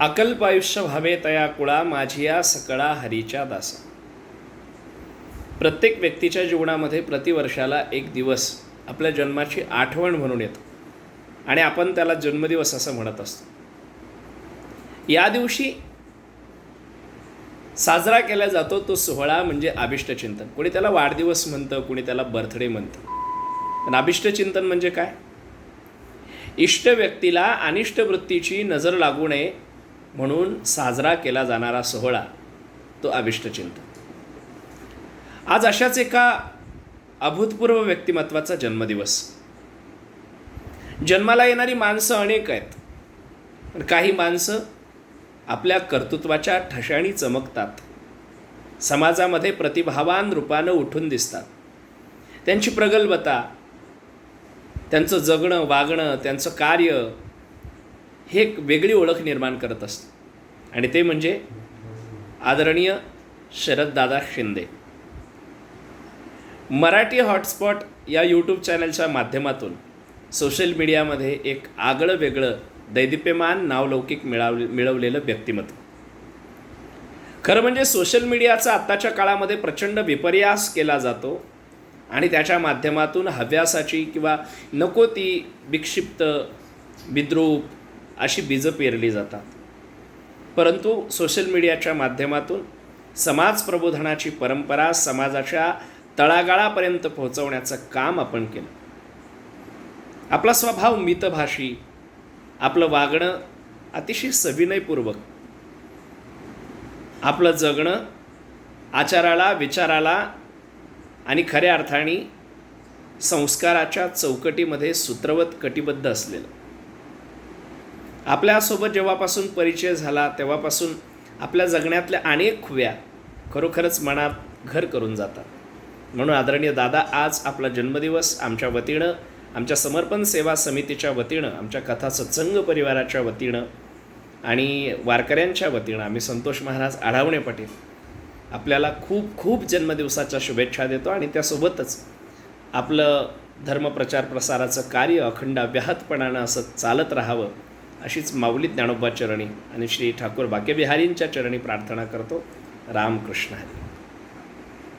अकल्प आयुष्य व्हावे तया कुळा माझिया सकळा हरीच्या दासा. प्रत्येक व्यक्तीच्या जीवनामध्ये प्रतिवर्षाला एक दिवस आपल्या जन्माची आठवण म्हणून येतो. आणि आपण त्याला जन्मदिवस असं म्हणत असतो. या दिवशी साजरा केला जातो तो सोहळा म्हणजे अभिष्टचिंतन. कोणी त्याला वाढदिवस म्हणतं कोणी त्याला बर्थडे म्हणतं. पण अभिष्टचिंतन म्हणजे काय? इष्ट व्यक्तीला अनिष्ट वृत्तीची नजर लागू नये म्हणून साजरा केला जाणारा सोहळा तो अभिष्टचिंतन आज अशाच एका अभूतपूर्व व्यक्तिमत्वाचा जन्मदिवस. जन्माला येणारी माणसं अनेक आहेत. पण काही माणसं आपल्या कर्तृत्वाच्या ठशाणी चमकतात. समाजामध्ये प्रतिभावान रूपानं उठून दिसतात. त्यांची प्रगल्भता त्यांचं जगणं वागणं त्यांचं कार्य हे एक वेगळी ओळख निर्माण करत असतं. आणि ते म्हणजे आदरणीय शरददादा शिंदे. मराठी हॉटस्पॉट या यूट्यूब चॅनलच्या माध्यमातून सोशल मीडियामध्ये एक आगळं वेगळं दैदिप्यमान नावलौकिक मिळाव मिळवलेलं व्यक्तिमत्व. खरं म्हणजे सोशल मीडियाचा आत्ताच्या काळामध्ये प्रचंड विपर्यास केला जातो आणि त्याच्या माध्यमातून हव्यासाची किंवा नको ती विक्षिप्त विद्रूप अशी बीजं पेरली जातात. परंतु सोशल मीडियाच्या माध्यमातून समाज प्रबोधनाची परंपरा समाजाच्या तळागाळापर्यंत पोहोचवण्याचं काम आपण केलं. आपला स्वभाव मितभाषी आपलं वागणं अतिशय सविनयपूर्वक आपलं जगणं आचाराला विचाराला आणि खऱ्या अर्थाने संस्काराच्या चौकटीमध्ये सूत्रवत कटिबद्ध असलेलं. आपल्यासोबत जेव्हापासून परिचय झाला तेव्हापासून आपल्या जगण्यातल्या अनेक खुव्या खरोखरच मनात घर करून जातात. म्हणून आदरणीय दादा आज आपला जन्मदिवस आमच्या वतीनं आमच्या समर्पण सेवा समितीच्या वतीनं आमच्या कथा सत्संग परिवाराच्या वतीनं आणि वारकऱ्यांच्या वतीनं आम्ही संतोष महाराज आढावणे पाटील आपल्याला खूप खूप जन्मदिवसाच्या शुभेच्छा देतो आणि त्यासोबतच आपलं धर्मप्रचार प्रसाराचं कार्य अखंड अव्याहतपणानं असं चालत राहावं अशीच माऊली ज्ञानोबा चरणी आणि श्री ठाकूर बाकेबिहारींच्या चरणी प्रार्थना करतो. रामकृष्ण हरी.